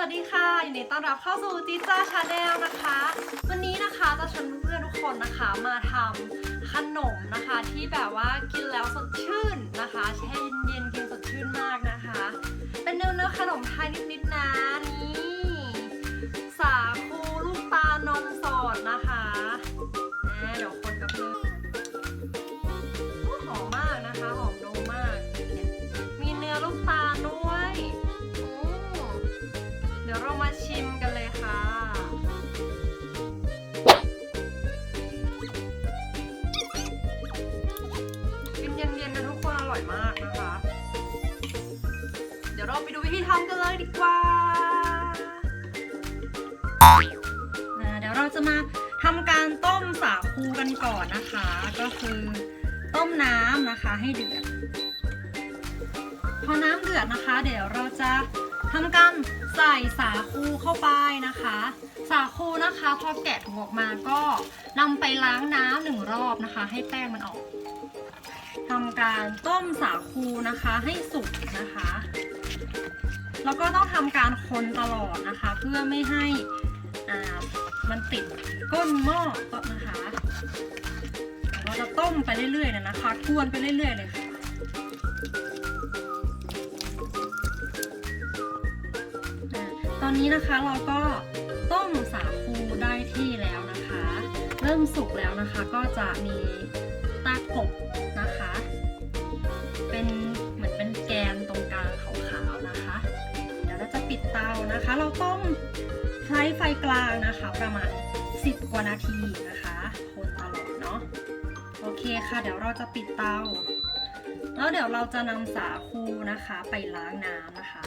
วัสดีค่ะยินดีต้อนรับเข้าสู่จิจ้าชาแนลนะคะ วันนี้นะคะจะชวนเพื่อนๆทุกคนนะคะมาทำขนมนะคะที่แบบว่ากินแล้วสดชื่นนะคะแช่เย็นๆกินสดชื่นมากนะ อร่อยมากนะคะ เดี๋ยวเราไปดูวิธีทำกันเลยดีกว่าอ่าเดี๋ยวเราจะมาทำการต้มสาคูกันก่อนนะคะ ก็คือต้มน้ำนะคะให้เดือด พอน้ำเดือดนะคะ เดี๋ยวเราจะทำการใส่สาคูเข้าไปนะคะ สาคูนะคะ พอแกะถุงออกมาก็นำไปล้างน้ำหนึ่งรอบนะคะ ให้แป้งมันออก การต้มสาคูนะคะให้สุกนะคะ แล้วก็ต้องทำการคนตลอดนะคะ เพื่อไม่ให้มันติดก้นหม้อก็นะคะเราจะต้มไปเรื่อยๆเลยนะคะกวนไปเรื่อยๆเลยค่ะอะตอนนี้นะคะเราก็ต้มสาคูได้ที่แล้วนะคะ เริ่มสุกแล้วนะคะก็จะมีตากบนะคะ นะคะ เราต้มใช้ไฟกลางนะคะ ประมาณ 10 กว่านาทีนะคะ คนตลอดเนาะโอเคค่ะ เดี๋ยวเราจะปิดเตา แล้วเดี๋ยวเราจะนำสาคูนะคะ ไปล้างน้ำนะคะ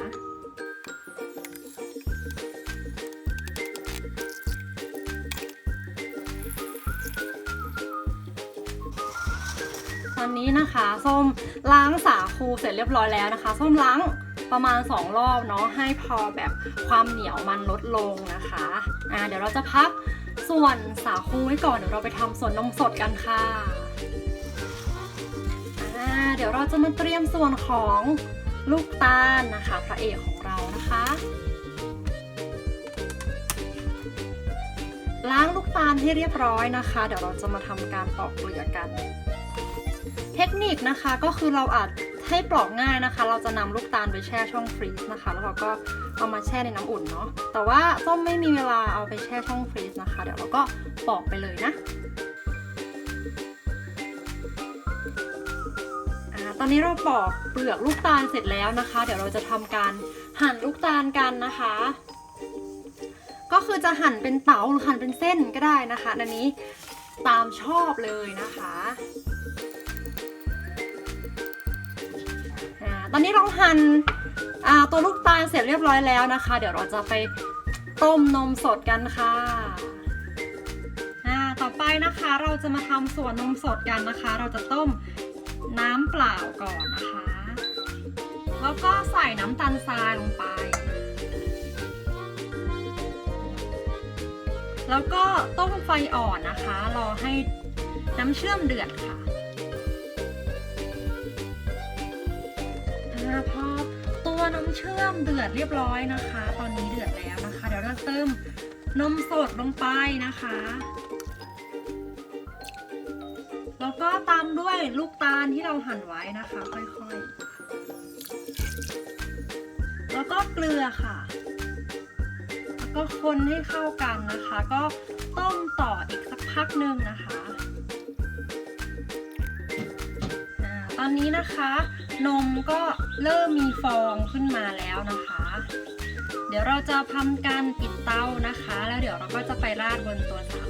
ตอนนี้นะคะส้มล้างสาคูเสร็จเรียบร้อยแล้วนะคะ ส้มล้าง ประมาณ 2 รอบเนาะให้พอแบบความเหนียวมันลดลงนะคะอ่าเดี๋ยวเราจะพักส่วนสาคูไว้ก่อนเดี๋ยวเราไปทำส่วนนมสดกันค่ะอ่าเดี๋ยวเราจะมาเตรียมส่วนของลูกตาลนะคะ พระเอกของเรานะคะ ล้างลูกตาลให้เรียบร้อยนะคะ เดี๋ยวเราจะมาทำการปอกเปลือกกัน เทคนิคนะคะก็คือเราอาจ ให้ปลอกง่ายนะคะ เราจะนำลูกตาลไปแช่ช่องฟรีซนะคะ แล้วเราก็เอามาแช่ในน้ำอุ่นเนาะ แต่ว่าส้มไม่มีเวลาเอาไปแช่ช่องฟรีซนะคะ เดี๋ยวเราก็ปอกไปเลยนะตอนนี้เราปอกเปลือกลูกตาลเสร็จแล้วนะคะ เดี๋ยวเราจะทำการหั่นลูกตาลกันนะคะ ก็คือจะหั่นเป็นเต๋าหรือหั่นเป็นเส้นก็ได้นะคะอันนี้ตามชอบเลยนะคะ ตอนนี้เราหั่นอ่าตัวลูกตาลเสร็จเรียบร้อยแล้วนะคะ เดี๋ยวเราจะไปต้มนมสดกันค่ะต่อไปนะคะเราจะมาทำส่วนนมสดกันนะคะ เราจะต้มน้ำเปล่าก่อนนะคะ แล้วก็ใส่น้ำตาลทรายลงไป แล้วก็ต้มไฟอ่อนนะคะ รอให้น้ำเชื่อมเดือดค่ะ อาพอตัวน้ำเชื่อมเดือดเรียบร้อยนะคะ ตอนนี้เดือดแล้วนะคะ เดี๋ยวเราเติมนมสดลงไปนะคะ แล้วก็ตามด้วยลูกตาลที่เราหั่นไว้นะคะ ค่อยๆ แล้วก็เกลือค่ะ แล้วก็คนให้เข้ากันนะคะ ก็ต้มต่ออีกสักพักหนึ่งนะคะ ตอนนี้นะคะ นมก็เริ่มมีฟองขึ้นมาแล้วนะคะ เดี๋ยวเราจะทำการปิดเตานะคะ แล้วเดี๋ยวเราก็จะไปราดบนตัวสา